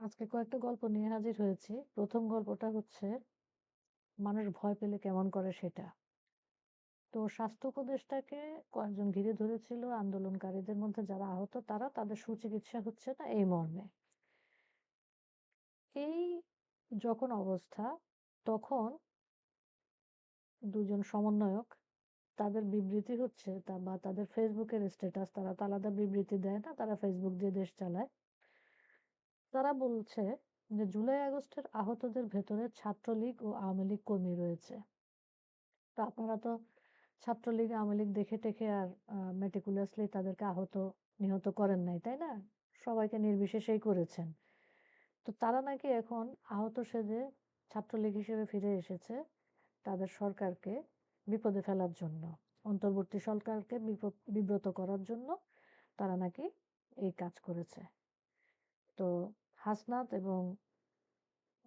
আজকে কয়েকটা গল্প নিয়ে হাজির হয়েছি। প্রথম গল্পটা হচ্ছে, মানুষ ভয় পেলে কেমন করে সেটা। তো স্বাস্থ্য উপদেষ্টাকে কয়েকজন ঘিরে ধরেছিল আন্দোলনকারীদের মধ্যে যারা আহত, তারা তাদের সুচিকিৎসা হচ্ছে না এই মর্মে। এই যখন অবস্থা, তখন দুজন সমন্বয়ক তাদের বিবৃতি হচ্ছে, তা বা তাদের ফেসবুকের স্ট্যাটাস তারা তো আলাদা বিবৃতি দেয় না, তারা ফেসবুক দিয়ে দেশ চালায়। তারা বলছে যে জুলাই আগস্টের আহতদের ভেতরে ছাত্রলীগ ও আওয়ামী লীগ কর্মী রয়েছে। তো আপনারা তো ছাত্রলীগ, আওয়ামী লীগ দেখে টেখে আর meticulously তাদেরকে আহত নিহত করেন নাই, তাই না? সবাইকে নির্বিশেষেই করেছেন। তো তারা নাকি এখন আহত সেজে ছাত্রলীগ হিসেবে ফিরে এসেছে তাদের সরকারকে বিপদে ফেলার জন্য। অন্তর্বর্তী সরকারকে বিব্রত করার জন্য তারা নাকি এই কাজ করেছে। তো হাসনাত এবং,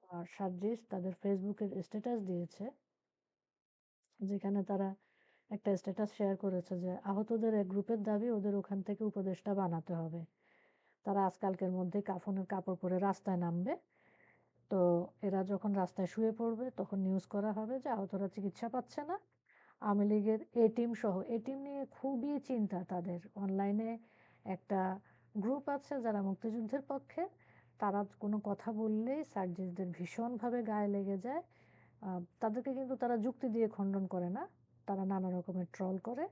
আ সার্জিস তাদের ফেসবুকের স্ট্যাটাস দিয়েছে। যেখানে তারা একটা স্ট্যাটাস শেয়ার করেছে যে, আহতদের এক গ্রুপের দাবি, ওদের ওখান থেকে উপদেশটা বানাতে হবে। তারা আজকালকের মধ্যে কাফনের কাপড় পরে রাস্তায় নামবে। তো এরা যখন রাস্তায় শুয়ে পড়বে, তখন নিউজ করা হবে যে, আহতরা চিকিৎসা পাচ্ছে না। আওয়ামী লীগের এ টিম সহ এ টিম নিয়ে খুবই চিন্তা তাদের। অনলাইনে একটা গ্রুপ আছে যারা মুক্তিযুদ্ধের পক্ষে। তারা কোনো কথা বললেই সার্জিসদের ভীষণভাবে গায়ে লেগে যায়। তাদেরকে কিন্তু তারা যুক্তি দিয়ে খণ্ডন করে না। তারা নানা রকমের ট্রল করে।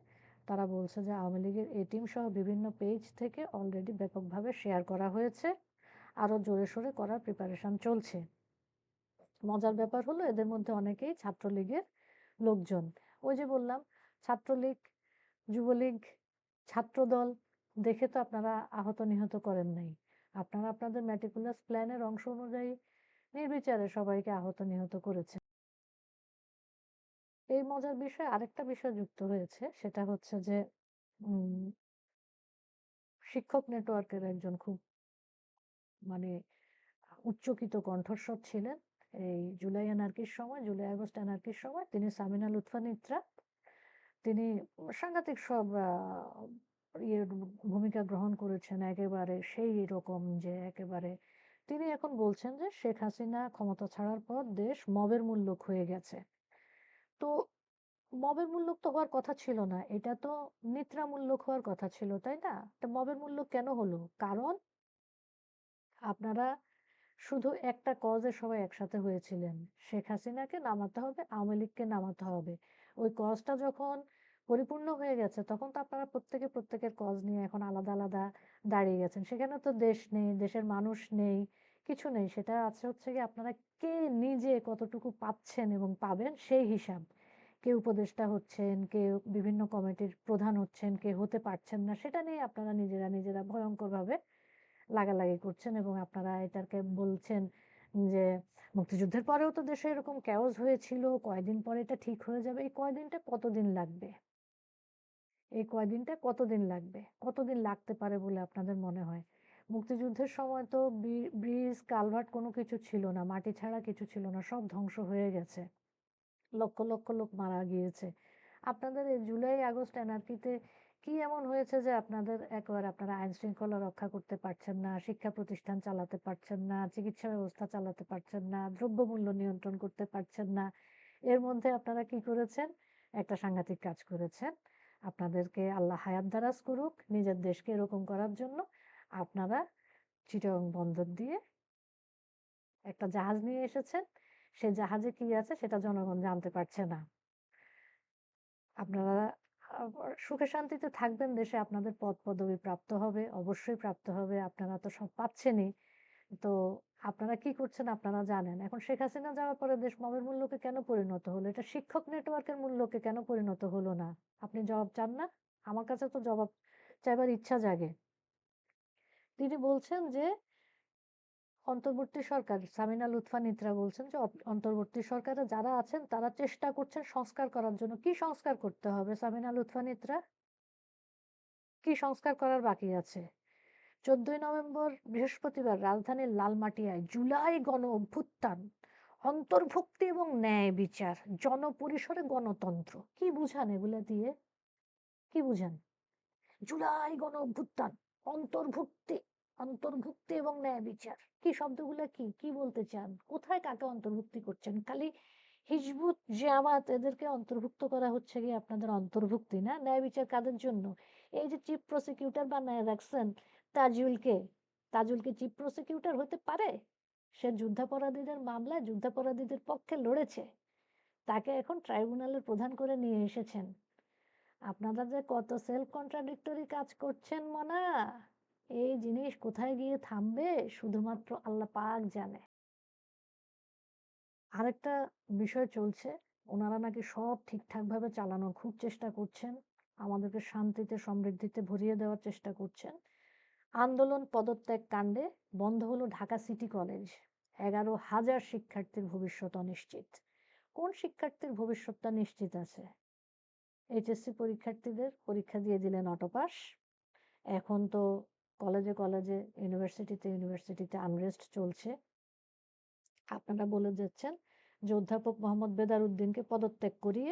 তারা বলছে যে আওয়ামী লীগের এ টিম সহ বিভিন্ন পেজ থেকে অলরেডি ব্যাপকভাবে শেয়ার করা হয়েছে। আরও জোরে সোরে করার প্রিপারেশন চলছে। মজার ব্যাপার হলো এদের মধ্যে অনেকেই ছাত্রলীগের লোকজন। ওই যে বললাম ছাত্রলীগ, যুবলীগ, ছাত্রদল দেখে তো আপনারা আহত নিহত করেন নাই। আপনারা আপনাদের meticulous প্ল্যান এর অংশ অনুযায়ী নির্বিচারে সবাইকে আহত নিহত করেছেন। এই মজার বিষয়ে আরেকটা বিষয় যুক্ত হয়েছে সেটা হচ্ছে যে শিক্ষক নেটওয়ার্কের একজন খুব মানে উচ্চকিত কণ্ঠস্বর ছিলেন এই জুলাই অ্যানার্কির সময়, জুলাই আগস্ট অ্যানার্কির সময় তিনি সামিনা লুৎফা নিত্রা। তিনি সাংঘাতিক সব ইয়ে ভূমিকা গ্রহণ করেছেন একেবারে সেই রকম যে একেবারে তিনি এখন বলছেন যে শেখ হাসিনা ক্ষমতা ছাড়ার পর দেশ মবের মূল্যক হয়ে গেছে। তো মবের মূল্যক তো হওয়ার কথা ছিল না। এটা তো নিদ্রা মূল্যক হওয়ার কথা ছিল, তাই না? তো মবের মূল্যক কেন হলো? কারণ আপনারা শুধু একটা কজে সবাই একসাথে হয়েছিলেন। শেখ হাসিনাকে নামাতে হবে, আওয়ামী লীগকে নামাতে হবে। ওই কজটা যখন পরিপূর্ণ হয়ে গেছে তখন তো আপনারা প্রত্যেকে প্রত্যেকের কজ নিয়ে এখন আলাদা, আলাদা দাঁড়িয়ে গেছেন। সেখানে তো দেশ নেই, দেশের মানুষ নেই, কিছু নেই। সেটা আছে হচ্ছে গিয়ে আপনারা কে নিজে কতটুকু পাচ্ছেন এবং পাবেন সেই হিসাব। কেউ উপদেষ্টা হচ্ছেন, কেউ বিভিন্ন কমিটির প্রধান হচ্ছেন, কেউ হতে পারছেন না। সেটা নিয়ে আপনারা নিজেরা, নিজেরা ভয়ঙ্করভাবে লাগালাগি করছেন এবং আপনারা এটাকে বলছেন যে মুক্তিযুদ্ধের পরেও তো দেশে এরকম chaos হয়েছিল। কয়দিন পরে এটা ঠিক হয়ে যাবে। এই কয়দিনটা কতদিন লাগবে? এই কয়দিনটা কতদিন লাগবে? কতদিন লাগতে পারে বলে আপনাদের মনে হয়? মুক্তিযুদ্ধের সময় তো ব্রিজ, কালভার্ট কোনো কিছু ছিল না। মাটি ছাড়া কিছু ছিল না। সব ধ্বংস হয়ে গেছে। লক্ষ, লক্ষ লোক মারা গিয়েছে। আপনাদের এই জুলাই আগস্ট অ্যানার্কিতে কি এমন হয়েছে যে আপনাদের একবার আপনারা আইন শৃঙ্খলা রক্ষা করতে পারছেন না, শিক্ষা প্রতিষ্ঠান চালাতে পারছেন না, চিকিৎসা ব্যবস্থা চালাতে পারছেন না, দ্রব্যমূল্য নিয়ন্ত্রণ করতে পারছেন না। এর মধ্যে আপনারা কি করেছেন? একটা সাংঘাতিক কাজ করেছেন। আপনাদেরকে আল্লাহ হায়াত দারাজ করুক নিজের দেশকে এরকম করার জন্য। আপনারা চিটাগং বন্দর দিয়ে একটা জাহাজ নিয়ে এসেছেন। সে জাহাজে কি আছে সেটা জনগণ জানতে পারছে না। আপনারা সুখে শান্তিতে থাকবেন দেশে আপনাদের পদ পদবি প্রাপ্ত হবে, অবশ্যই প্রাপ্ত হবে। আপনারা তো সব পাচ্ছেনই। তো আপনারা কি করছেন আপনারা জানেন। এখন শেখ হাসিনা যাওয়ার পরে দেশ মবের মূল্যকে কেন পরিণত হলো? এটা শিক্ষক নেটওয়ার্কের মূল্যকে কেন পরিণত হলো না? আপনি জবাব চান না? আমার কাছে তো জবাব চাইবার ইচ্ছা জাগে। তিনি বলছেন যে, অন্তর্বর্তী সরকার, সামিনা লুৎফা নিত্রা বলছেন যে অন্তর্বর্তী সরকারে যারা আছেন, তারা চেষ্টা করছেন সংস্কার করার জন্য। কি সংস্কার করতে হবে সামিনা লুৎফা নিত্রা? কি সংস্কার করার বাকি আছে? ১৪ই নভেম্বর বৃহস্পতিবার রাজধানীর লালমাটিয়ায় জুলাই গণ অভ্যুত্থান, অন্তর্ভুক্তি এবং ন্যায় বিচার, জনপরিসরে গণতন্ত্র। কি বুঝান এগুলা দিয়ে? কি বুঝান? জুলাই গণ অভ্যুত্থান, অন্তর্ভুক্তি, অন্তর্ভুক্তি এবং ন্যায় বিচার কি শব্দগুলো কি কি বলতে চান কোথায় কাকে অন্তর্ভুক্তি করছেন খালি হিজবুত জামাত এদেরকে অন্তর্ভুক্ত করা হচ্ছে কি আপনাদের অন্তর্ভুক্তি না ন্যায় বিচার কাদের জন্য এই যে চিফ প্রসিকিউটর বানায় রাখছেন তাজুলকে তাজুলকে চিফ প্রসিকিউটর হতে পারে। সে যুদ্ধাপরাধীদের মামলায় যুদ্ধাপরাধীদের পক্ষে লড়েছে। তাকে এখন ট্রাইব্যুনালের প্রধান করে নিয়ে এসেছেন। আপনারা যে কত সেলফ কন্ট্রাডিক্টরি কাজ করছেন, মনা! এই জিনিস কোথায় গিয়ে থামবে, শুধুমাত্র আল্লাহ পাক জানে। আরেকটা বিষয় চলছে। ওনারা নাকি সব ঠিকঠাক ভাবে চালানোর খুব চেষ্টা করছেন। আমাদেরকে শান্তিতে, সমৃদ্ধিতে ভরিয়ে দেওয়ার চেষ্টা করছেন। আন্দোলন পদত্যাগ কাণ্ডে বন্ধ হলো ঢাকা সিটি কলেজ। এগারো হাজার শিক্ষার্থীর ভবিষ্যৎ অনিশ্চিত। কোন শিক্ষার্থীর ভবিষ্যৎটা নিশ্চিত আছে? এইচএসসি পরীক্ষার্থীদের পরীক্ষা দিয়ে দিলেন অটোপাস। এখন তো কলেজে কলেজে, ইউনিভার্সিটিতে ইউনিভার্সিটিতে আনরেস্ট চলছে। আপনারা বলে যাচ্ছেন যে অধ্যাপক মোহাম্মদ বেদার উদ্দিনকে পদত্যাগ করিয়ে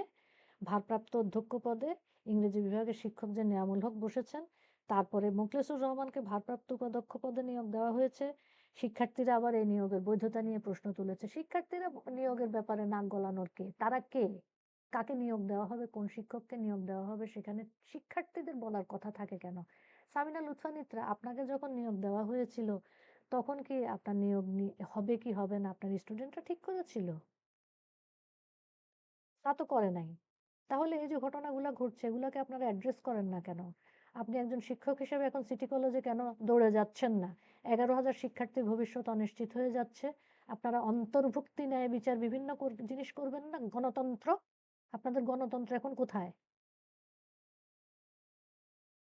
ভারপ্রাপ্ত অধ্যক্ষ পদে ইংরেজি বিভাগের শিক্ষক যে নিয়ামুল হক বসেছেন তারপরে মুখলেসুর রহমানকে ভারপ্রাপ্ত উপাধ্যক্ষ পদে নিয়োগ দেওয়া হয়েছে। শিক্ষার্থীরা আবার এই নিয়োগের বৈধতা নিয়ে প্রশ্ন তুলেছে। শিক্ষার্থীরা নিয়োগের ব্যাপারে নাক গলানোর কে? তারা কে? কাকে নিয়োগ দেওয়া হবে? কোন শিক্ষককে নিয়োগ দেওয়া হবে? সেখানে শিক্ষার্থীদের বলার কথা থাকে কেন? সামিনা লুৎফানিত্রা আপনাকে যখন নিয়োগ দেওয়া হয়েছিল, তখন কি আপনার নিয়োগ হবে কি হবে না? আপনার স্টুডেন্টরা ঠিক করেছিল? তা তো করে নাই। তাহলে এই যে ঘটনাগুলো ঘটছে, এগুলোকে আপনারা অ্যাড্রেস করেন না কেন? আপনি একজন শিক্ষক হিসেবে এখন সিটি কলেজে কেন দৌড়ে যাচ্ছেন না? এগারো হাজার শিক্ষার্থীর ভবিষ্যৎ অনিশ্চিত হয়ে যাচ্ছে। আপনারা অন্তর্ভুক্তি, ন্যায় বিচার বিভিন্ন জিনিস করবেন না? গণতন্ত্র? আপনাদের গণতন্ত্র এখন কোথায়?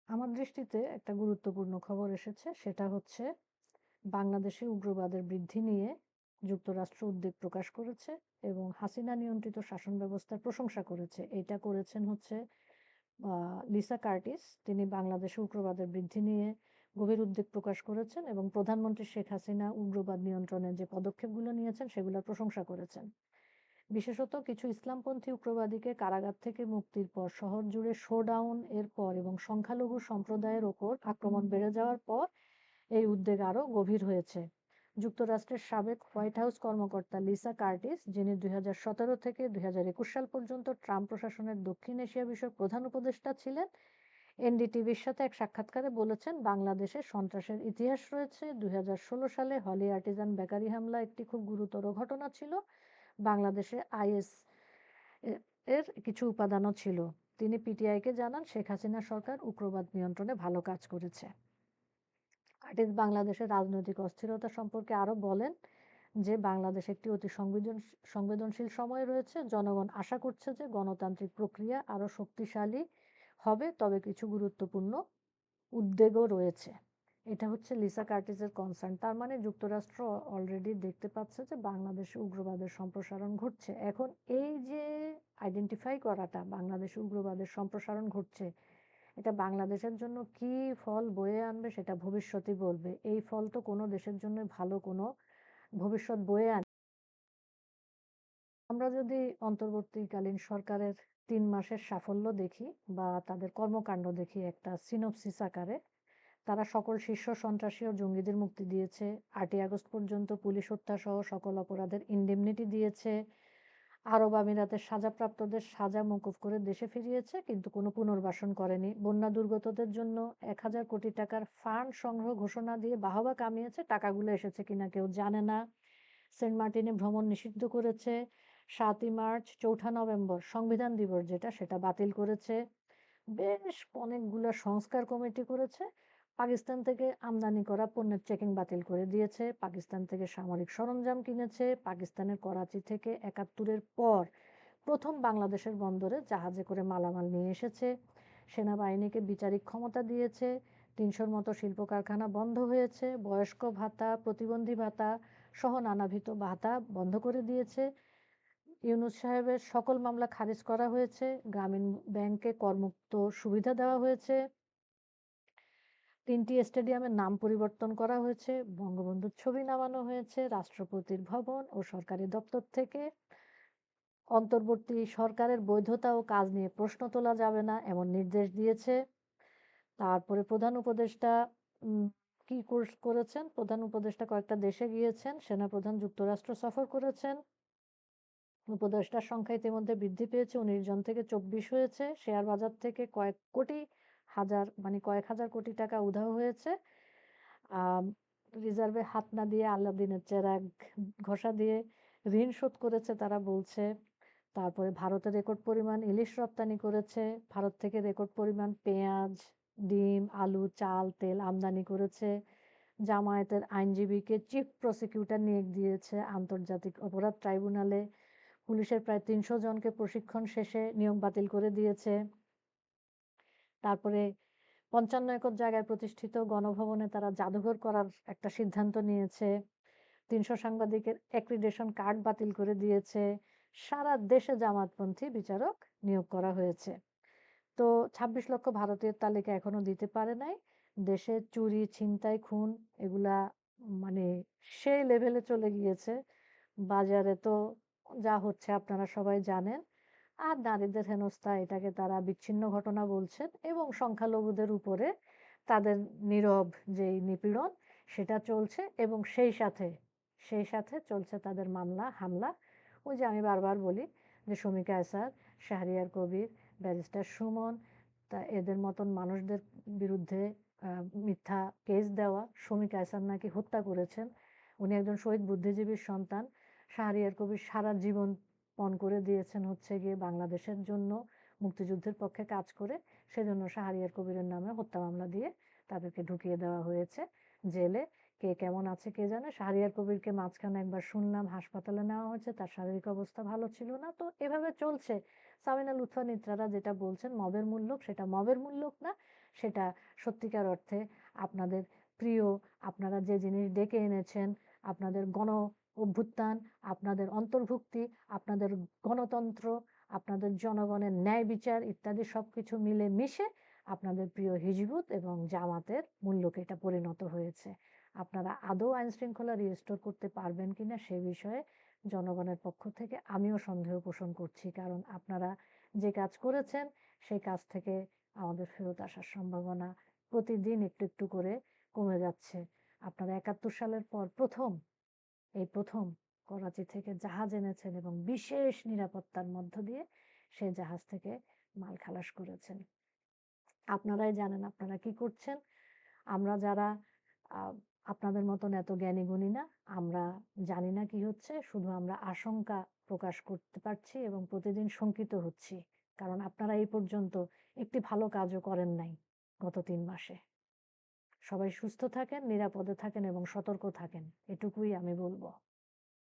আমার দৃষ্টিতে একটা গুরুত্বপূর্ণ খবর এসেছে। সেটা হচ্ছে, বাংলাদেশে উগ্রবাদের বৃদ্ধি নিয়ে যুক্তরাষ্ট্র উদ্বেগ প্রকাশ করেছে এবং হাসিনা নিয়ন্ত্রিত শাসন ব্যবস্থার প্রশংসা করেছে। এটা করেছেন হচ্ছে লিসা কার্টিস তিনি বাংলাদেশে উগ্রবাদের বৃদ্ধি নিয়ে গভীর উদ্বেগ প্রকাশ করেছেন এবং প্রধানমন্ত্রী শেখ হাসিনা উগ্রবাদ নিয়ন্ত্রণে যে পদক্ষেপগুলো নিয়েছেন সেগুলোর প্রশংসা করেছেন। বিশেষত কিছু ইসলামপন্থী উগ্রবাদীকে কারাগার থেকে মুক্তির পর শহর জুড়ে শোডাউন এর পর এবং সংখ্যালঘু সম্প্রদায়ের ওপর আক্রমণ বেড়ে যাওয়ার পর এই উদ্বেগ আরও গভীর হয়েছে। যুক্তরাষ্ট্রের সাবেক হোয়াইট হাউস কর্মকর্তা লিসা কার্টিস, যিনি দুই থেকে দু হাজার একুশ সাল পর্যন্ত ট্রাম্প প্রশাসনের দক্ষিণ এশিয়া বিষয়ক প্রধান উপদেষ্টা ছিলেন, এনডিটিভির সাথে এক সাক্ষাৎকারে বলেছেন, বাংলাদেশে সন্ত্রাসের ইতিহাস রয়েছে। দুই হাজার ষোলো সালে হলি আর্টিজান বেকারি হামলা একটি খুব গুরুতর ঘটনা ছিল। বাংলাদেশে আইএস এর কিছু উপাদানও ছিল। তিনি পিটিআইকে জানান, শেখ হাসিনা সরকার উগ্রবাদ নিয়ন্ত্রণে ভালো কাজ করেছে। আর্টিস বাংলাদেশের রাজনৈতিক অস্থিরতা সম্পর্কে আরও বলেন যে, বাংলাদেশ একটি অতি সংবেদন, সংবেদনশীল সময় রয়েছে। জনগণ আশা করছে যে, গণতান্ত্রিক প্রক্রিয়া আরও শক্তিশালী হবে, তবে কিছু গুরুত্বপূর্ণ উদ্বেগও রয়েছে। এটা হচ্ছে লিসা কার্টিসের কনসার্ন তার মানে যুক্তরাষ্ট্র অলরেডি দেখতে পাচ্ছে যে, বাংলাদেশে উগ্রবাদের সম্প্রসারণ ঘটছে। এখন এই যে আইডেন্টিফাই করাটা, বাংলাদেশে উগ্রবাদের সম্প্রসারণ ঘটছে এটা বাংলাদেশের জন্য কি ফল বয়ে আনবে সেটা ভবিষ্যতই বলবে। এই ফল তো কোনো দেশের জন্য ভালো কোনো ভবিষ্যৎ বয়ে আনে, আমরা যদি অন্তর্বর্তীকালীন সরকারের তিন মাসের সাফল্য দেখি বা তাদের কর্মকাণ্ড দেখি একটা সিনোপসিস আকারে, তারা সকল শীর্ষ সন্ত্রাসী ও জঙ্গিদের মুক্তি দিয়েছে। আটই আগস্ট পর্যন্ত পুলিশ হত্যা সহ সকল অপরাধের ইন্ডেমনিটি দিয়েছে। আরব আমিরাতের সাজাপ্রাপ্তদের সাজা মকুফ করে দেশে ফিরিয়েছে, কিন্তু কোনো পুনর্বাসন করেনি। বন্যা দুর্গতদের জন্য এক হাজার কোটি টাকার ফান্ড সংগ্রহ ঘোষণা দিয়ে বাহবা কামিয়েছে। টাকাগুলো এসেছে কিনা কেউ জানে না। সেন্ট মার্টিনে ভ্রমণ নিষিদ্ধ করেছে। সাতই মার্চ, চৌঠা নভেম্বর, সংবিধান দিবস যেটা, সেটা বাতিল করেছে। বেশ, অনেকগুলো সংস্কার কমিটি করেছে। পাকিস্তান থেকে আমদানি করা পণ্যের চেকিং বাতিল করে দিয়েছে। পাকিস্তান থেকে সামরিক সরঞ্জাম কিনেছে। পাকিস্তানের করাচি থেকে একাত্তরের পর প্রথম বাংলাদেশের বন্দরে জাহাজে করে মালামাল নিয়ে এসেছে। সেনাবাহিনীকে বিচারিক ক্ষমতা দিয়েছে। তিনশোর মতো শিল্প কারখানা বন্ধ হয়েছে। বয়স্ক ভাতা, প্রতিবন্ধী ভাতা সহ নানাভিত ভাতা বন্ধ করে দিয়েছে। ইউনুস সাহেবের সকল মামলা খারিজ করা হয়েছে। গ্রামীণ ব্যাংকে করমুক্ত সুবিধা দেওয়া হয়েছে। তিনটি স্টেডিয়ামের নাম পরিবর্তন করা হয়েছে, বঙ্গবন্ধুর ছবি নামানো হয়েছে, রাষ্ট্রপতির ভবন ও সরকারি দপ্তর থেকে। অন্তর্বর্তী সরকারের বৈধতা ও কাজ নিয়ে প্রশ্ন তোলা যাবে না, এমন নির্দেশ দিয়েছে। তারপরে প্রধান উপদেষ্টা কি কোর্স করেছেন? প্রধান উপদেষ্টা কয়েকটা দেশে গিয়েছেন, সেনাপ্রধান যুক্তরাষ্ট্র সফর করেছেন। উপদেষ্টার সংখ্যা ইতিমধ্যে বৃদ্ধি পেয়েছে, উনিশ জন থেকে চব্বিশ হয়েছে শেয়ার বাজার থেকে কয়েক কোটি হাজার মানে কয়েক হাজার কোটি টাকা উধাও হয়েছে। রিজার্ভে হাত না দিয়ে আল্লাদিনের চেরাগ ঘষা দিয়ে ঋণ শোধ করেছে তারা বলছে। তারপরে ভারতে রেকর্ড পরিমাণ ইলিশ রপ্তানি করেছে। ভারত থেকে রেকর্ড পরিমাণ পেঁয়াজ, ডিম, আলু, চাল, তেল আমদানি করেছে। জামায়াতের আইনজীবীকে চিফ প্রসিকিউটর নিয়োগ দিয়েছে আন্তর্জাতিক অপরাধ ট্রাইব্যুনালে। পুলিশের প্রায় তিনশো জনকে প্রশিক্ষণ শেষে নিয়োগ বাতিল করে দিয়েছে। তারপরে পঞ্চান্ন একর জায়গায় প্রতিষ্ঠিত গণভবনে তারা জাদুঘর করার একটা সিদ্ধান্ত নিয়েছে। তিনশো সাংবাদিকের অ্যাক্রিডেশন কার্ড বাতিল করে দিয়েছে। সারা দেশে জামাতপন্থী বিচারক নিয়োগ করা হয়েছে। তো ২৬ লক্ষ ভারতীয়ের তালিকা এখনও দিতে পারে নাই। দেশে চুরি, ছিনতাই, খুন এগুলা মানে সেই লেভেলে চলে গিয়েছে। বাজারে তো যা হচ্ছে আপনারা সবাই জানেন। আর নারীদের হেনস্থা, এটাকে তারা বিচ্ছিন্ন ঘটনা বলছেন এবং সংখ্যালঘুদের উপরে তাদের নীরব যেই নিপীড়ন, সেটা চলছে এবং সেই সাথে সেই সাথে চলছে তাদের মামলা, হামলা। ওই যে আমি বারবার বলি যে শমিকা আসার শাহরিয়ার কবির, ব্যারিস্টার সুমন, তা এদের মতন মানুষদের বিরুদ্ধে মিথ্যা কেস দেওয়া শমিকা আসার নাকি হত্যা করেছেন। উনি একজন শহীদ বুদ্ধিজীবীর সন্তান, শাহরিয়ার কবির সারা জীবন পণ করে দিয়েছেন হচ্ছে গিয়ে বাংলাদেশের জন্য মুক্তিযুদ্ধের পক্ষে কাজ করে। সেজন্য শাহরিয়ার কবিরের নামে হত্যা মামলা দিয়ে তাদেরকে ঢুকিয়ে দেওয়া হয়েছে জেলে। কে কেমন আছে কে জানে? শাহরিয়ার কবিরকে মাঝখানে একবার শুনলাম, হাসপাতালে নেওয়া হয়েছে, তার শারীরিক অবস্থা ভালো ছিল না। তো এভাবে চলছে। সামিনা লুৎফা নিত্রারা যেটা বলছেন, মবের মূল্যক সেটা মবের মূল্যক না, সেটা সত্যিকার অর্থে আপনাদের প্রিয়, আপনারা যে জিনিস ডেকে এনেছেন, আপনাদের গণ অভ্যুত্থান, আপনাদের অন্তর্ভুক্তি, আপনাদের গণতন্ত্র, আপনাদের জনগণের ন্যায় বিচার ইত্যাদি সব কিছু মিলে মিশে আপনাদের প্রিয় হিজবুত এবং জামাতের মূল্যকে এটা পরিণত হয়েছে। আপনারা আদৌ আইন শৃঙ্খলা রিস্টোর করতে পারবেন কিনা সে বিষয়ে জনগণের পক্ষ থেকে আমিও সন্দেহ পোষণ করছি, কারণ আপনারা যে কাজ করেছেন সেই কাজ থেকে আমাদের ফেরত আসার সম্ভাবনা প্রতিদিন একটু একটু করে কমে যাচ্ছে। আপনারা একাত্তর সালের পর প্রথম এই প্রথম করাচি থেকে জাহাজ এনেছেন এবং বিশেষ নিরাপত্তার মধ্য দিয়ে সেই জাহাজ থেকে মাল খালাস করেছেন। আপনারাই জানেন আপনারা কি করছেন। আমরা যারা আপনাদের মতন এত জ্ঞানী গুণী না, আমরা জানি না কি হচ্ছে, শুধু আমরা আশঙ্কা প্রকাশ করতে পারছি এবং প্রতিদিন শঙ্কিত হচ্ছি। কারণ আপনারা এই পর্যন্ত একটি ভালো কাজও করেন নাই গত তিন মাসে। সবাই সুস্থ থাকেন নিরাপদে থাকেন এবং সতর্ক থাকেন। এটুকুই আমি বলব।